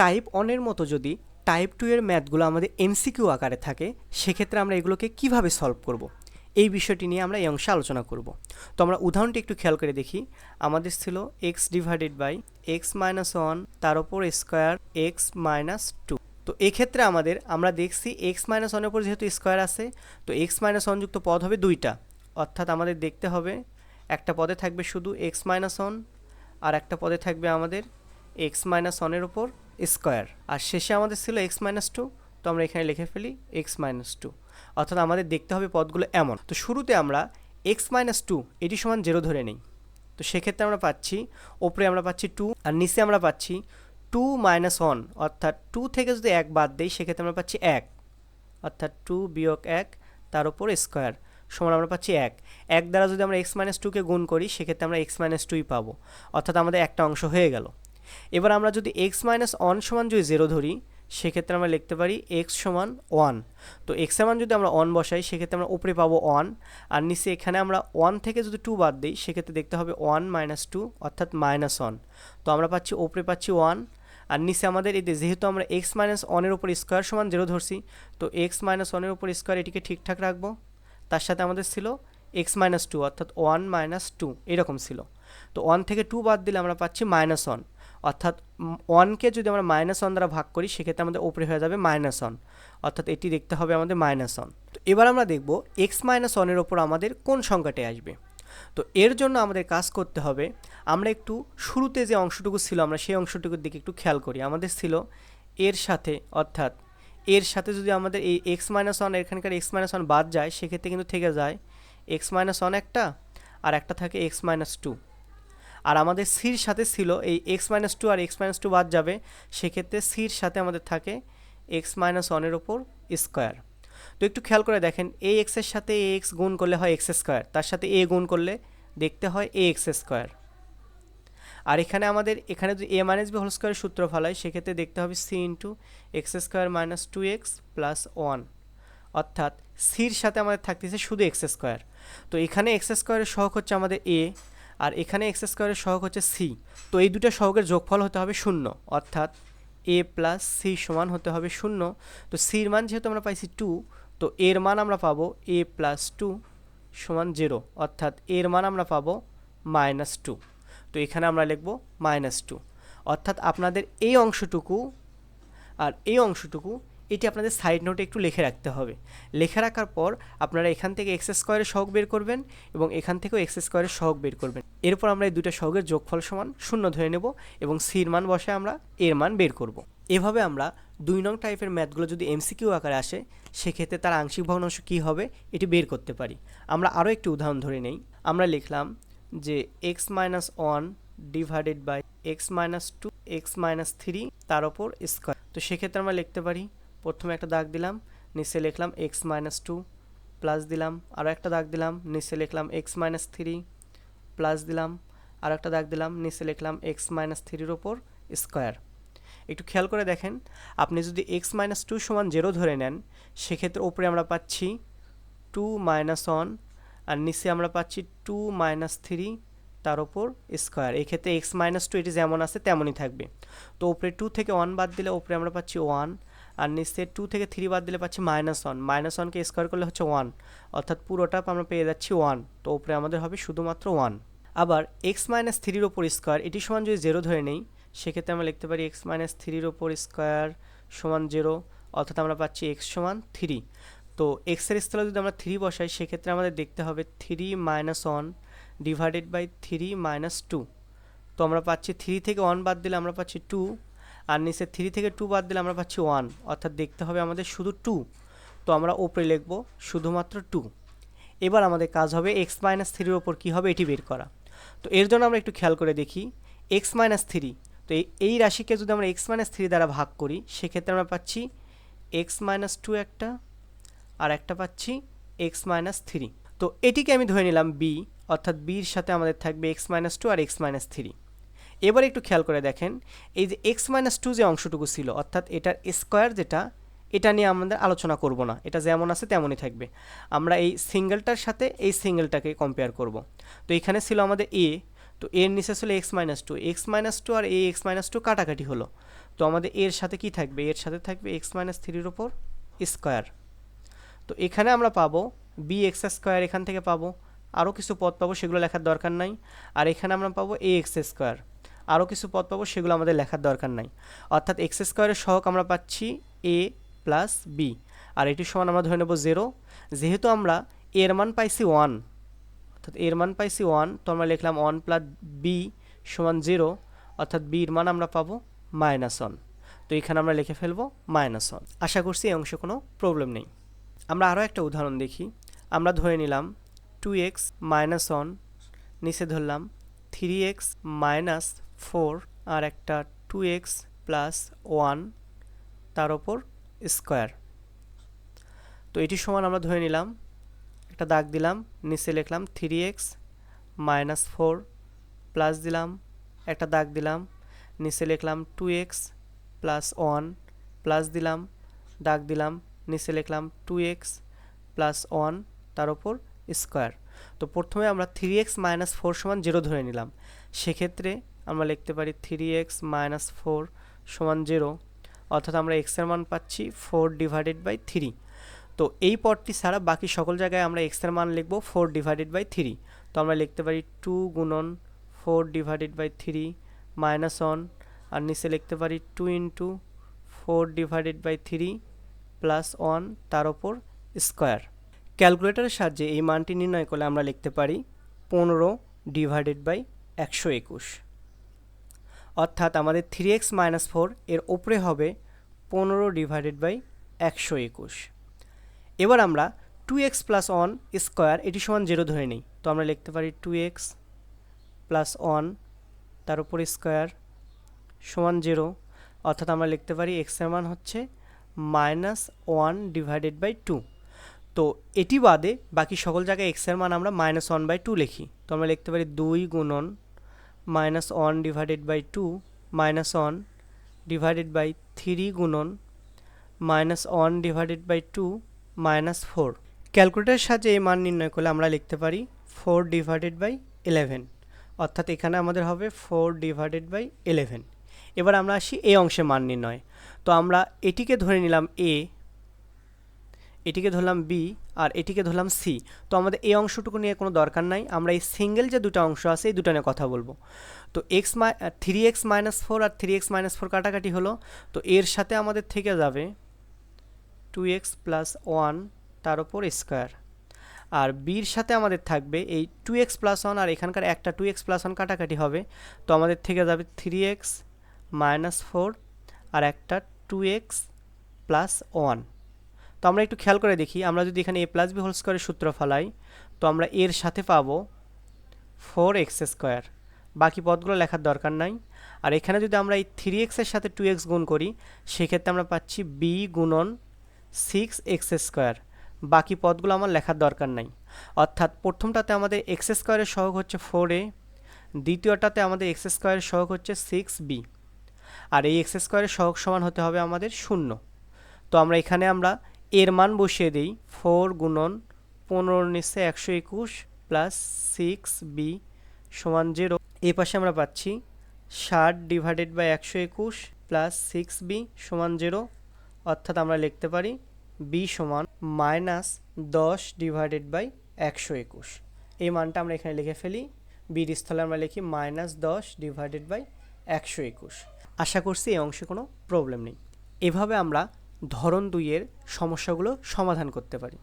Type ওয়ানের মতো যদি টাইপ টু এর ম্যাথগুলো আমাদের এমসিকিউ আকারে থাকে, সেক্ষেত্রে আমরা এগুলোকে কীভাবে সলভ করব। এই বিষয়টি নিয়ে আমরা এই অংশে আলোচনা করব। তো আমরা উদাহরণটি একটু খেয়াল করে দেখি। আমাদের ছিল x divided by x minus one তার ওপর স্কোয়ার এক্স মাইনাস টু তো এক্ষেত্রে আমাদের, আমরা দেখছি এক্স মাইনাস ওয়ানের উপর যেহেতু স্কোয়ার আছে, তো এক্স মাইনাস ওয়ান যুক্ত পদ হবে দুইটা। অর্থাৎ আমাদের দেখতে হবে, একটা পদে থাকবে শুধু এক্স মাইনাস ওয়ান আর একটা পদে থাকবে আমাদের এক্স মাইনাস ওয়ানের ওপর স্কোয়ার। আর শেষে আমাদের ছিল এক্স মাইনাস টু, তো আমরা এখানে লিখে ফেলি এক্স মাইনাস টু। অর্থাৎ আমাদের দেখতে হবে পদগুলো এমন। তো শুরুতে আমরা এক্স মাইনাস টু, এটি সমান জিরো ধরে নিই। তো সেক্ষেত্রে আমরা পাচ্ছি, ওপরে আমরা পাচ্ছি টু, আর নিচে আমরা পাচ্ছি টু মাইনাস ওয়ান। অর্থাৎ টু থেকে যদি এক বাদ দিই, সেক্ষেত্রে আমরা পাচ্ছি এক। অর্থাৎ টু বিয়োগ এক, তার উপর স্কোয়ার সমান আমরা পাচ্ছি এক। এক দ্বারা যদি আমরা এক্স মাইনাস টুকে গুণ করি, সেক্ষেত্রে আমরা এক্স মাইনাস টুই পাবো। অর্থাৎ আমাদের একটা অংশ হয়ে গেল। এবার আমরা যদি এক্স মাইনাস ওয়ান সমান যদি জিরো ধরি, সেক্ষেত্রে আমরা লিখতে পারি এক্স সমান ওয়ান তো এক্স মান যদি আমরা ওয়ান বসাই, সেক্ষেত্রে আমরা উপরে পাবো ওয়ান আর নিচে এখানে আমরা ওয়ান থেকে যদি টু বাদ দিই, সেক্ষেত্রে দেখতে হবে ওয়ান মাইনাস টু অর্থাৎ মাইনাস ওয়ান তো আমরা পাচ্ছি, উপরে পাচ্ছি ওয়ান আর নিচে আমাদের এই যেহেতু আমরা এক্স মাইনাস ওয়ানের উপর স্কোয়ার সমান জিরো ধরছি, তো এক্স মাইনাস ওয়ানের উপর স্কোয়ার এটিকে ঠিকঠাক রাখব। তার সাথে আমাদের ছিল এক্স মাইনাস টু অর্থাৎ ওয়ান মাইনাস টু এরকম ছিল। তো ওয়ান থেকে টু বাদ দিলে আমরা পাচ্ছি মাইনাস ওয়ান অর্থাৎ ওয়ানকে যদি আমরা মাইনাস ওয়ান দ্বারা ভাগ করি, সেক্ষেত্রে আমাদের ওপরে হয়ে যাবে মাইনাস ওয়ান অর্থাৎ এটি দেখতে হবে আমাদের মাইনাস ওয়ান এবার আমরা দেখব এক্স মাইনাস ওয়ানের ওপর আমাদের কোন সংখ্যাটি আসবে। তো এর জন্য আমাদের কাজ করতে হবে, আমরা একটু শুরুতে যে অংশটুকু ছিল, আমরা সেই অংশটুকুর দিকে একটু খেয়াল করি। আমাদের ছিল এর সাথে, অর্থাৎ এর সাথে যদি আমাদের এই এক্স মাইনাস ওয়ান এখানকার এক্স মাইনাস ওয়ান বাদ যায়, সেক্ষেত্রে কিন্তু থেকে যায় এক্স মাইনাস ওয়ান একটা, আর একটা থাকে এক্স মাইনাস টু আর আমাদের সির সাথে ছিল এই এক্স মাইনাস টু আর এক্স মাইনাস টু বাদ যাবে, সেক্ষেত্রে সির সাথে আমাদের থাকে এক্স মাইনাস ওয়ানের ওপর স্কোয়ার তো একটু খেয়াল করে দেখেন এ এক্সের সাথে এ এক্স গুণ করলে হয় এক্স স্কোয়ার তার সাথে এ গুণ করলে দেখতে হয় এ এক্স স্কোয়ার আর এখানে আমাদের, এখানে যদি এ মাইনাস বি হোল স্কোয়ারের সূত্র ফলাই সেক্ষেত্রে দেখতে হবে C into x square minus two x plus one অর্থাৎ সির সাথে আমাদের থাকতেছে শুধু এক্স স্কোয়ার তো এখানে এক্স স্কোয়ারের সহক হচ্ছে আমাদের এ আর এখানে এক্স স্কোয়ারের সহগ হচ্ছে সি তো এই দুটো সহগের যোগফল হতে হবে শূন্য, অর্থাৎ এ প্লাস সি সমান হতে হবে শূন্য, তো সির মান যেহেতু আমরা পাইছি টু তো এর মান আমরা পাবো এ প্লাস টু সমান জিরো অর্থাৎ এর মান আমরা পাবো মাইনাস টু তো এখানে আমরা লিখব মাইনাস টু অর্থাৎ আপনাদের এই অংশটুকু আর এই অংশটুকু এটি আপনাদের সাইড নোটে একটু লিখে রাখতে হবে। লিখে রাখার পর আপনারা এখান থেকে এক্স স্কোয়ারের সহগ বের করবেন এবং এখান থেকেও এক্স স্কোয়ারের সহগ বের করবেন। এরপর আমরা এই দুটো সহগের যোগফল সমান শূন্য ধরে নেব এবং সির মান বসে আমরা এর মান বের করব। এভাবে আমরা দুই নং টাইপের ম্যাথগুলো যদি এমসিকিউ আকারে আসে, সেক্ষেত্রে তার আংশিক ভগ্নাংশ কী হবে এটি বের করতে পারি। আমরা আরও একটি উদাহরণ ধরে নেই। আমরা লিখলাম যে x minus one divided by x minus two x minus three তার ওপর স্কোয়ার তো সেক্ষেত্রে আমরা লিখতে পারি প্রথমে একটা দাগ দিলাম, নিচে লিখলাম এক্স মাইনাস টু প্লাস দিলাম আরও একটা দাগ দিলাম, নিচে লিখলাম এক্স মাইনাস থ্রি প্লাস দিলাম, আর একটা দাগ দিলাম, নিচে লিখলাম এক্স মাইনাস থ্রির ওপর স্কোয়ার একটু খেয়াল করে দেখেন, আপনি যদি এক্স মাইনাস টু সমান জিরো ধরে নেন, সেক্ষেত্রে ওপরে আমরা পাচ্ছি টু মাইনাস ওয়ান আর নিচে আমরা পাচ্ছি টু মাইনাস থ্রি তার ওপর স্কোয়ার এই ক্ষেত্রে এক্স মাইনাস টু এটি যেমন আছে তেমনই থাকবে। তো ওপরে টু থেকে ওয়ান বাদ দিলে ওপরে আমরা পাচ্ছি ওয়ান আর নিচে টু থেকে থ্রি বাদ দিলে পাচ্ছি মাইনাস ওয়ান মাইনাস ওয়ানকে স্কোয়ার করলে হচ্ছে ওয়ান অর্থাৎ পুরোটা আমরা পেয়ে যাচ্ছি ওয়ান তো ওপরে আমাদের হবে শুধুমাত্র ওয়ান আবার এক্স মাইনাস থ্রির ওপর স্কোয়ার এটি সমান যদি জিরো ধরে নেই, সেক্ষেত্রে আমরা লিখতে পারি এক্স মাইনাস থ্রির ওপর স্কোয়ার সমান জিরো অর্থাৎ আমরা পাচ্ছি এক্স সমান থ্রি তো এক্সের স্থলে যদি আমরা থ্রি বসাই, সেক্ষেত্রে আমাদের দেখতে হবে three minus one divided by three minus two তো আমরা পাচ্ছি থ্রি থেকে ওয়ান বাদ দিলে আমরা পাচ্ছি টু আর নিচে থ্রি থেকে টু বাদ দিলে আমরা পাচ্ছি ওয়ান অর্থাৎ দেখতে হবে আমাদের শুধু টু তো আমরা ওপরে লিখব শুধুমাত্র টু এবার আমাদের কাজ হবে এক্স মাইনাস থ্রির ওপর কী হবে এটি বের করা। তো এর জন্য আমরা একটু খেয়াল করে দেখি এক্স মাইনাস থ্রি তো এই রাশিকে যদি আমরা এক্স মাইনাস থ্রি দ্বারা ভাগ করি, সেক্ষেত্রে আমরা পাচ্ছি এক্স মাইনাস টু একটা, আর একটা পাচ্ছি এক্স মাইনাস থ্রি তো এটিকে আমি ধরে নিলাম বি অর্থাৎ বির সাথে আমাদের থাকবে এক্স মাইনাস টু আর এক্স মাইনাস থ্রি এবার একটু খেয়াল করে দেখেন, এই যে এক্স মাইনাস টু যে অংশটুকু ছিল, অর্থাৎ এটার স্কোয়ার যেটা, এটা নিয়ে আমাদের আলোচনা করব না। এটা যেমন আছে তেমনই থাকবে। আমরা এই সিঙ্গেলটার সাথে এই সিঙ্গেলটাকে কম্পেয়ার করব। তো এখানে ছিল আমাদের এ তো এর নিচে ছিল x minus two x minus two আর এ এক্স মাইনাস টু কাটাকাটি হলো। তো আমাদের এর সাথে কি থাকবে? এর সাথে থাকবে এক্স মাইনাস থ্রির ওপর স্কোয়ার তো এখানে আমরা পাবো বি এক্স স্কোয়ার এখান থেকে পাবো। আরও কিছু পদ পাবো, সেগুলো লেখার দরকার নাই। আর এখানে আমরা পাবো এ এক্স স্কোয়ার আরও কিছু পদ পাবো, সেগুলো আমাদের লেখার দরকার নাই। অর্থাৎ এক্স স্কোয়ারের সহক আমরা পাচ্ছি এ প্লাস বি। আর এটির সমান আমরা ধরে নেব জিরো। যেহেতু আমরা এর মান পাইছি ওয়ান, অর্থাৎ এর মান পাইছি ওয়ান, তো আমরা লিখলাম ওয়ান প্লাস বি সমান জিরো, অর্থাৎ বির মান আমরা পাবো মাইনাস ওয়ান। তো এখানে আমরা লিখে ফেলব মাইনাস ওয়ান। আশা করছি এই অংশে কোনো প্রবলেম নেই। আমরা আরও একটা উদাহরণ দেখি। আমরা ধরে নিলাম টু এক্স মাইনাস ওয়ান, নিচে ধরলাম থ্রি এক্স মাইনাস ফোর আর একটা টু এক্স প্লাস ওয়ান তার ওপর স্কোয়ার তো এটি সমান আমরা ধরে নিলাম, একটা দাগ দিলাম, নিচে লিখলাম three x minus four plus দিলাম, একটা দাগ দিলাম, নিচে লিখলাম two x plus one plus দিলাম, দাগ দিলাম, নিচে লিখলাম টু এক্স প্লাস ওয়ান তার ওপর স্কোয়ার তো প্রথমে আমরা থ্রি এক্স মাইনাস ফোর সমান জিরো ধরে নিলাম। সেক্ষেত্রে আমরা লিখতে পারি থ্রি এক্স মাইনাস ফোর সমান জিরো অর্থাৎ আমরা এক্সের মান পাচ্ছি ফোর ডিভাইডেড বাই থ্রি তো এই পদটি ছাড়া বাকি সকল জায়গায় আমরা এক্সের মান লিখব ফোর ডিভাইডেড বাই থ্রি তো আমরা লিখতে পারি টু গুণন four divided by three minus one আর নিচে লিখতে পারি two into four divided by three plus one তার ওপর স্কোয়ার ক্যালকুলেটরের সাহায্যে এই মানটি নির্ণয় করলে আমরা লিখতে পারি পনেরো ডিভাইডেড বাই একশো একুশ। অর্থাৎ আমাদের থ্রি এক্স মাইনাস ফোর এর ওপরে হবে পনেরো ডিভাইডেড বাই একশো একুশ। এবার আমরা two x plus one square এটি সমান জিরো ধরে নিই। তো আমরা লিখতে পারি টু এক্স প্লাস ওয়ান তার উপর স্কোয়ার সমান জিরো অর্থাৎ আমরা লিখতে পারি এক্সের মান হচ্ছে minus one divided by two তো এটি বাদে বাকি সকল জায়গায় এক্সের মান আমরা মাইনাস ওয়ান বাই টু লিখি। তো আমরা লিখতে পারি দুই গুণন minus one divided by two minus one divided by three গুণন minus one divided by two minus four ক্যালকুলেটারের সাহায্যে এই মান নির্ণয় করলে আমরা লিখতে পারি ফোর ডিভাইডেড বাই ইলেভেন অর্থাৎ এখানে আমাদের হবে ফোর ডিভাইডেড বাই ইলেভেন এবার আমরা আসি এই অংশে মান নির্ণয়। তো আমরা এটিকে ধরে নিলাম এ এটিকে ধরলাম বি আর এটিকে ধরলাম সি তো আমাদের এই অংশটুকু নিয়ে কোনো দরকার নাই। আমরা এই সিঙ্গেল যে দুটো অংশ আছে, এই দুটো নিয়ে কথা বলব। তো x my three x minus four R three x minus four কাটাকাটি হলো। তো এর সাথে আমাদের থেকে যাবে টু এক্স প্লাস ওয়ান তার ওপর স্কোয়ার আর বির সাথে আমাদের থাকবে এই টু এক্স প্লাস ওয়ান আর এখানকার একটা টু এক্স প্লাস ওয়ান কাটাকাটি হবে। তো আমাদের থেকে যাবে থ্রি এক্স মাইনাস ফোর আর একটা টু এক্স প্লাস ওয়ান তো আমরা একটু খেয়াল করে দেখি, আমরা যদি এখানে এ প্লাস বি হোল স্কোয়ারের সূত্র ফেলাই, তো আমরা এর সাথে পাবো ফোর এক্স স্কোয়ার বাকি পদগুলো লেখার দরকার নাই। আর এখানে যদি আমরা এই থ্রি এক্সের সাথে টু এক্স গুণ করি, সেক্ষেত্রে আমরা পাচ্ছি বি গুণন সিক্স এক্স স্কোয়ার বাকি পদগুলো আমার লেখার দরকার নাই। অর্থাৎ প্রথমটাতে আমাদের এক্স স্কোয়ারের সহগ হচ্ছে ফোর এ দ্বিতীয়টাতে আমাদের এক্স স্কোয়ারের সহগ হচ্ছে সিক্স বি আর এই এক্স স্কোয়ারের সহগ সমান হতে হবে আমাদের শূন্য। তো আমরা এখানে আমরা এর মান বসিয়ে দিই ফোর গুণন পনেরো নিচে একশো একুশ প্লাস সিক্স বি সমান জিরো এই পাশে আমরা পাচ্ছি ষাট ডিভাইডেড বাই একশো একুশ প্লাস সিক্স বি সমান জিরো অর্থাৎ আমরা লিখতে পারি বি সমান মাইনাস দশ ডিভাইডেড বাই একশো একুশ। এই মানটা আমরা এখানে লিখে ফেলি। বির স্থলে আমরা লিখি মাইনাস দশ ডিভাইডেড বাই একশো একুশ। আশা করছি এই অংশে কোনো প্রবলেম নেই। এভাবে আমরা ধরন দুইয়ের সমস্যাগুলো সমাধান করতে পারি।